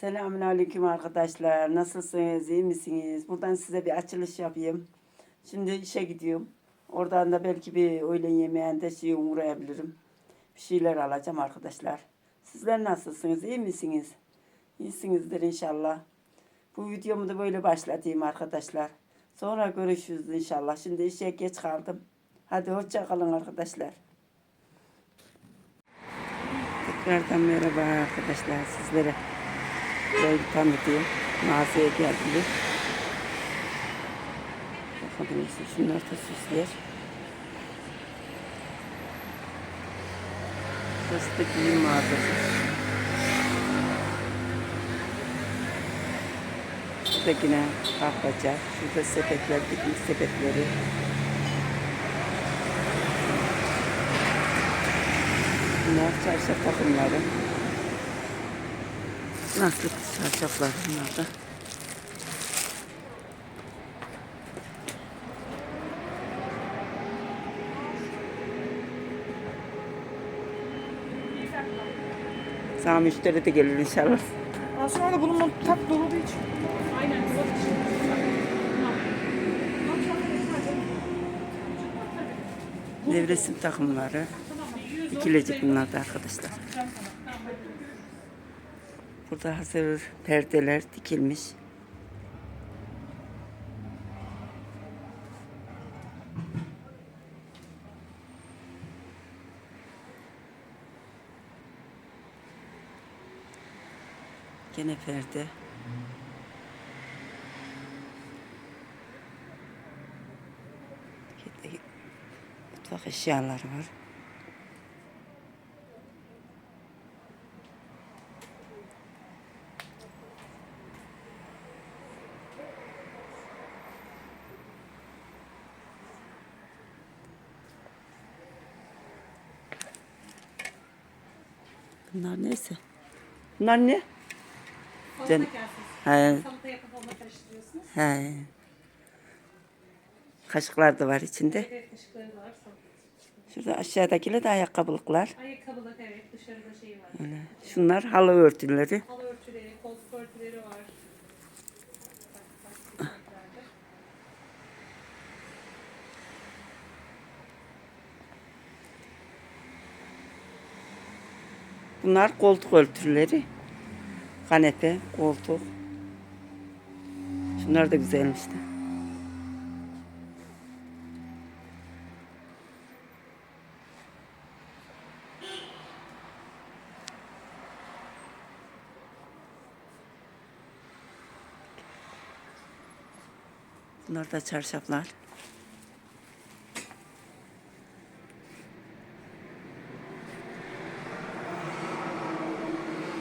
Selamünaleyküm arkadaşlar. Nasılsınız? iyi misiniz? Buradan size bir açılış yapayım. Şimdi işe gidiyorum. Oradan da belki bir öğlen yemeğinde şey uğrayabilirim. Bir şeyler alacağım arkadaşlar. Sizler nasılsınız? iyi misiniz? İyisinizdir inşallah. Bu videomu da böyle başlatayım arkadaşlar. Sonra görüşürüz inşallah. Şimdi işe geç kaldım. Hadi hoşça kalın arkadaşlar. Tekrardan merhaba arkadaşlar sizlere. Böyle tanıtayım. Mağazaya geldim. Bakabilirsiniz. Şunlar da süsler. Burası da giyim mağazası. Şurada yine kahvacı. Şurada sepetler, dikmiş sepetleri. Bunlar çarşaf takımları. Nasıl çarşaflar bunlar da. Sana müşteri de gelir inşallah. Aslında da bunun tak dolu hiç. Nevresim takımları. Dikilecek bunlar da arkadaşlar. Burada hazır perdeler dikilmiş. Gene perde. Mutfak eşyaları var. Bunlar neyse. Bunlar ne? Can- He, Salata yapıp onunla karıştırıyorsunuz. he. Kaşıklar da var içinde. Evet kaşıkları da var. Şurada aşağıdakiler de ayakkabılıklar. Ayakkabılık evet dışarıda şey var. Öyle. Şunlar halı örtüleri. Halı örtüleri, koltuk örtüleri var. Farklı farklı renklerde. Bunlar koltuk örtüleri. Kanepe, koltuk. Şunlar da güzelmiş de. Bunlar da çarşaflar.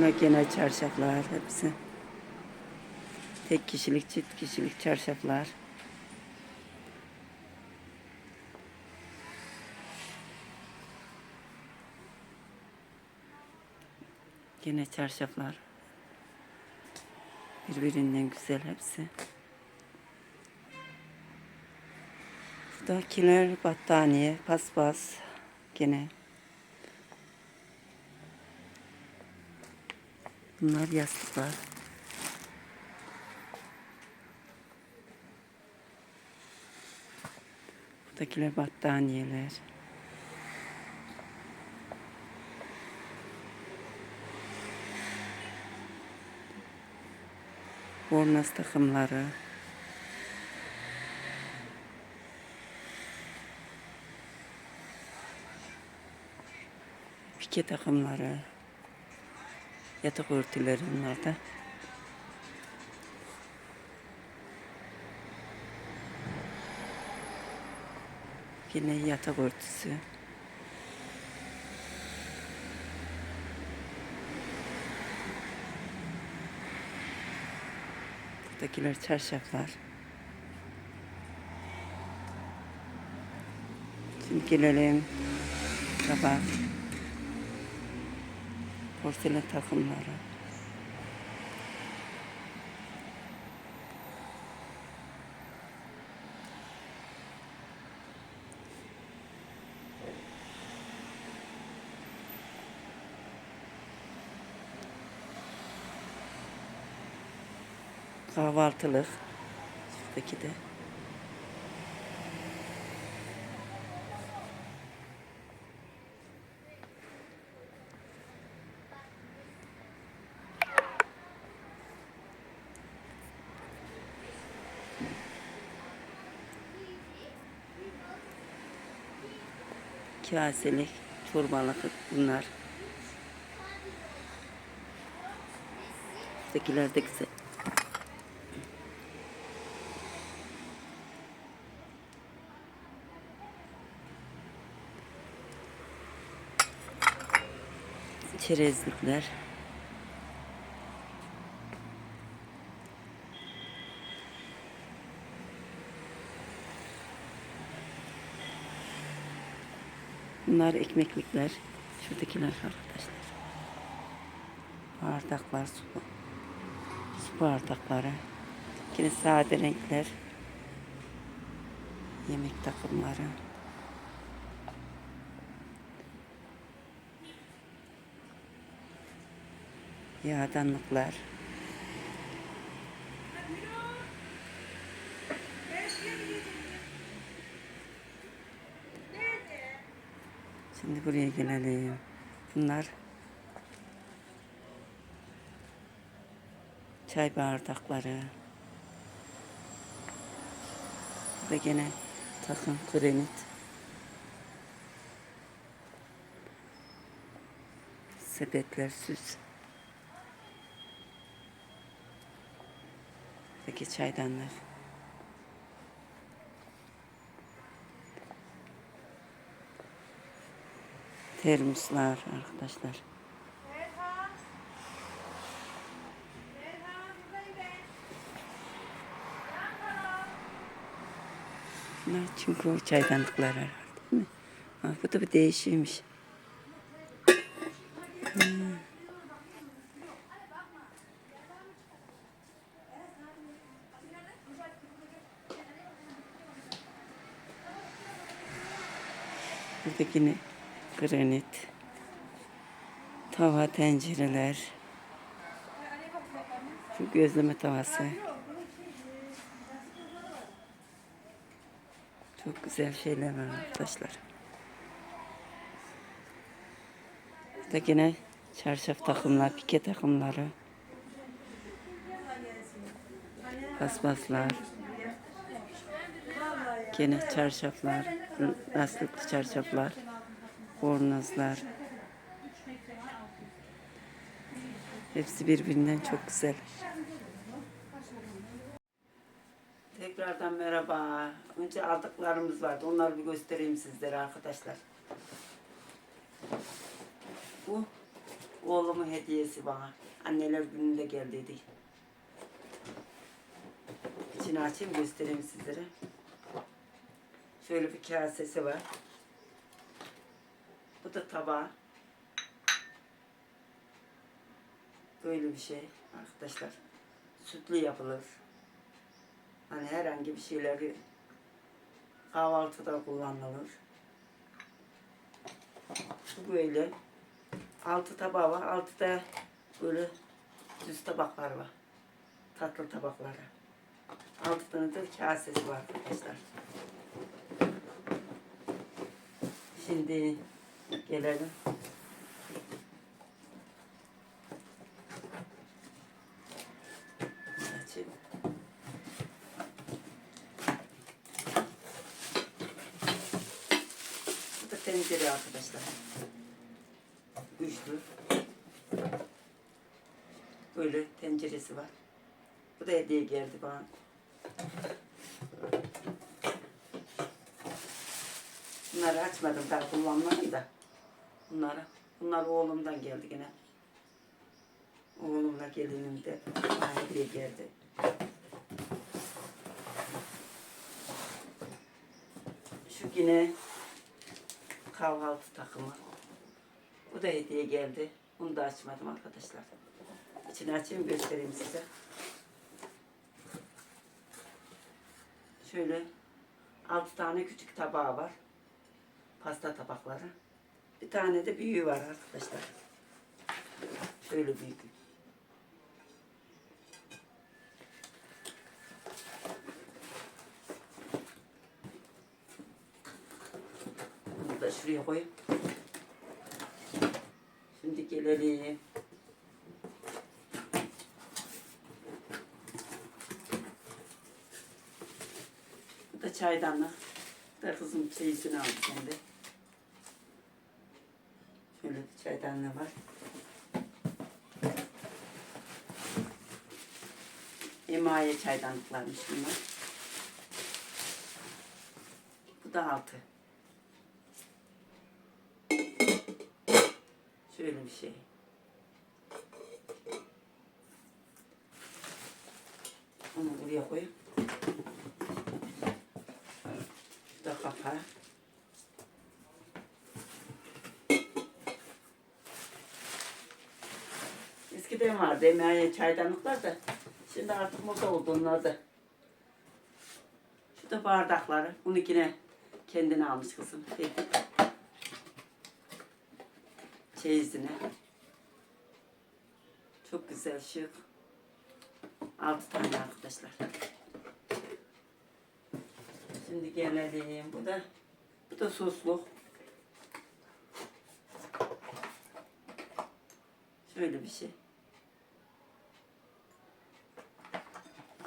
Bunlar gene çarşaflar hepsi. Tek kişilik, çift kişilik çarşaflar. Gene çarşaflar. Birbirinden güzel hepsi. Buradakiler battaniye, paspas. Gene Bunlar yastıklar. Buradakiler battaniyeler. Bornoz takımları. Pike takımları. Yatak örtüleri bunlar da. Yine yatak örtüsü. Buradakiler çarşaflar. Şimdi gelelim tabak. Porselen takımları. Kahvaltılık. Şuradaki de. Kaselik, çorbalık bunlar. Buradakiler de güzel. Çerezlikler. Bunlar ekmeklikler. Şuradakiler arkadaşlar. Bardaklar, su, su bardakları. Yine sade renkler. Yemek takımları. Yağdanlıklar. Buraya gelelim. Bunlar çay bardakları. Ve gene takım granit. Sepetler süs. Peki çaydanlar. Termoslar arkadaşlar. Bunlar çünkü o çaydanlıklar herhalde değil mi? Ha, bu da bir değişiymiş. Hmm. Buradaki ne? Granit. Tava tencereler. Şu gözleme tavası. Çok güzel şeyler var arkadaşlar. Burada yine çarşaf takımlar, pike takımları. Paspaslar. Gene çarşaflar, lastikli çarşaflar, bornozlar. Hepsi birbirinden çok güzel. Tekrardan merhaba. Önce aldıklarımız vardı. Onları bir göstereyim sizlere arkadaşlar. Bu oğlumun hediyesi bana. Anneler gününde geldiydi. İçini açayım göstereyim sizlere. Şöyle bir kasesi var. Bu da tabağı. Böyle bir şey arkadaşlar. Sütlü yapılır. Hani herhangi bir şeyleri kahvaltıda kullanılır. Bu böyle. Altı tabağı var. Altıda böyle düz tabaklar var. Tatlı tabakları. Altı tane de kasesi var arkadaşlar. Şimdi gelelim. Açayım. Bu da tencere arkadaşlar. Üçlü. Böyle tenceresi var. Bu da hediye geldi bana. Bunları açmadım daha kullanmadım da. Bunları. Bunlar oğlumdan geldi yine. Oğlumla gelinim de hediye geldi. Şu yine kahvaltı takımı. Bu da hediye geldi. Bunu da açmadım arkadaşlar. İçini açayım göstereyim size. Şöyle altı tane küçük tabağı var. Pasta tabakları. Bir tane de büyüğü var arkadaşlar. Şöyle büyük. Bunu da şuraya koyayım. Şimdi gelelim. Bu da çaydanlık. Bu da kızım şeysini aldı kendi. Çaydanlığı var. Emaye çaydanlıklarmış bunlar. Bu da altı. Şöyle bir şey. Onu buraya koy. Bu da kapağı. Eskiden vardı emeğe çaydanlıklar da. Şimdi artık moda oldu onlar da. Şu da bardakları. Bunu yine kendine almış kızım. Çeyizine. Çok güzel şık. Altı tane arkadaşlar. Şimdi gelelim. Bu da bu da sosluk. Şöyle bir şey.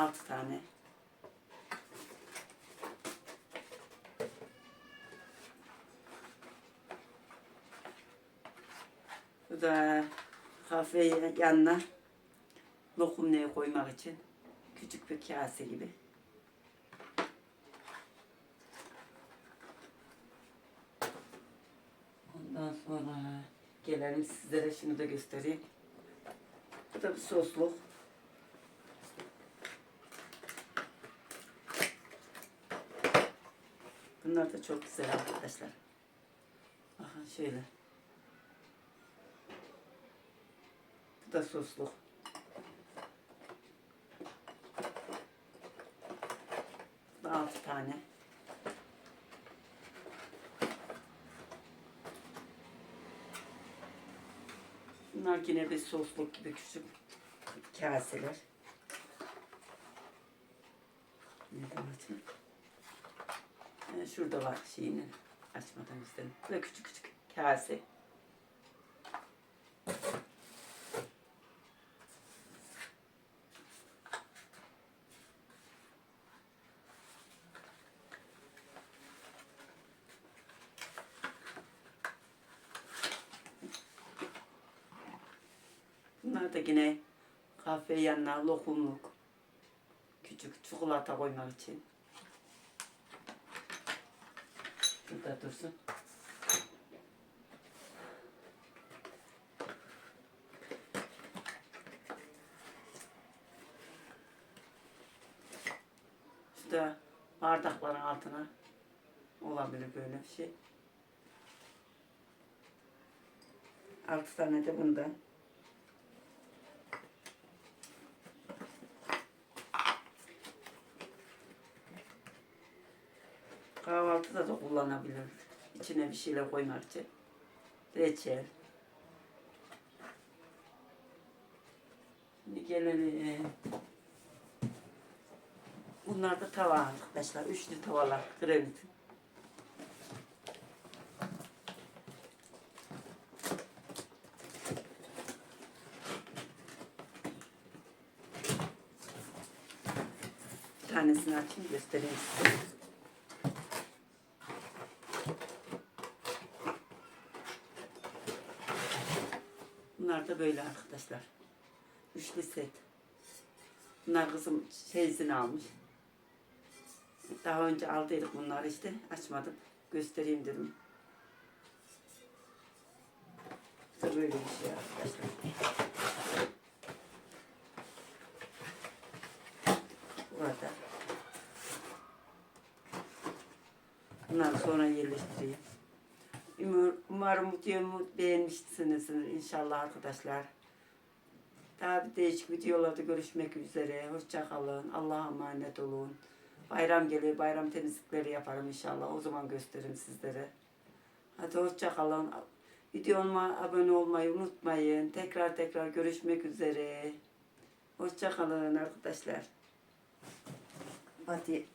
Altı tane. Bu da kahve yanına lokum neye koymak için küçük bir kase gibi. Ondan sonra gelelim sizlere şunu da göstereyim. Bu da bir sosluk. Bunlar da çok güzel arkadaşlar. Bakın şöyle. Bu da sosluk. Bu da altı tane. Bunlar yine bir sosluk gibi küçük kaseler. Nereden açayım? Ee, Şurada var şeyini açmadan istedim. Böyle küçük küçük kase. Bunlar da yine kahve yanına lokumluk. Küçük çikolata koymak için. Burada dursun. Da bardakların altına olabilir böyle bir şey. Altı tane de bundan. Kahvaltıda da kullanabilir. İçine bir şeyler koymak için. Reçel. Şimdi gelelim. Bunlar da tava arkadaşlar. Üçlü tavalar. Granit. Tanesini açayım göstereyim size. Bunlar da böyle arkadaşlar. Üçlü set. Bunlar kızım şeysini almış. Daha önce aldıydık bunları işte. Açmadım. Göstereyim dedim. Da böyle bir şey arkadaşlar. Burada. Bunları sonra yerleştireyim. Umar- Umarım videomu beğenmişsinizdir inşallah arkadaşlar. Daha bir değişik videolarda görüşmek üzere. Hoşça kalın. Allah'a emanet olun. Bayram geliyor. Bayram temizlikleri yaparım inşallah. O zaman gösteririm sizlere. Hadi hoşça kalın. Videoma abone olmayı unutmayın. Tekrar tekrar görüşmek üzere. Hoşça kalın arkadaşlar. Hadi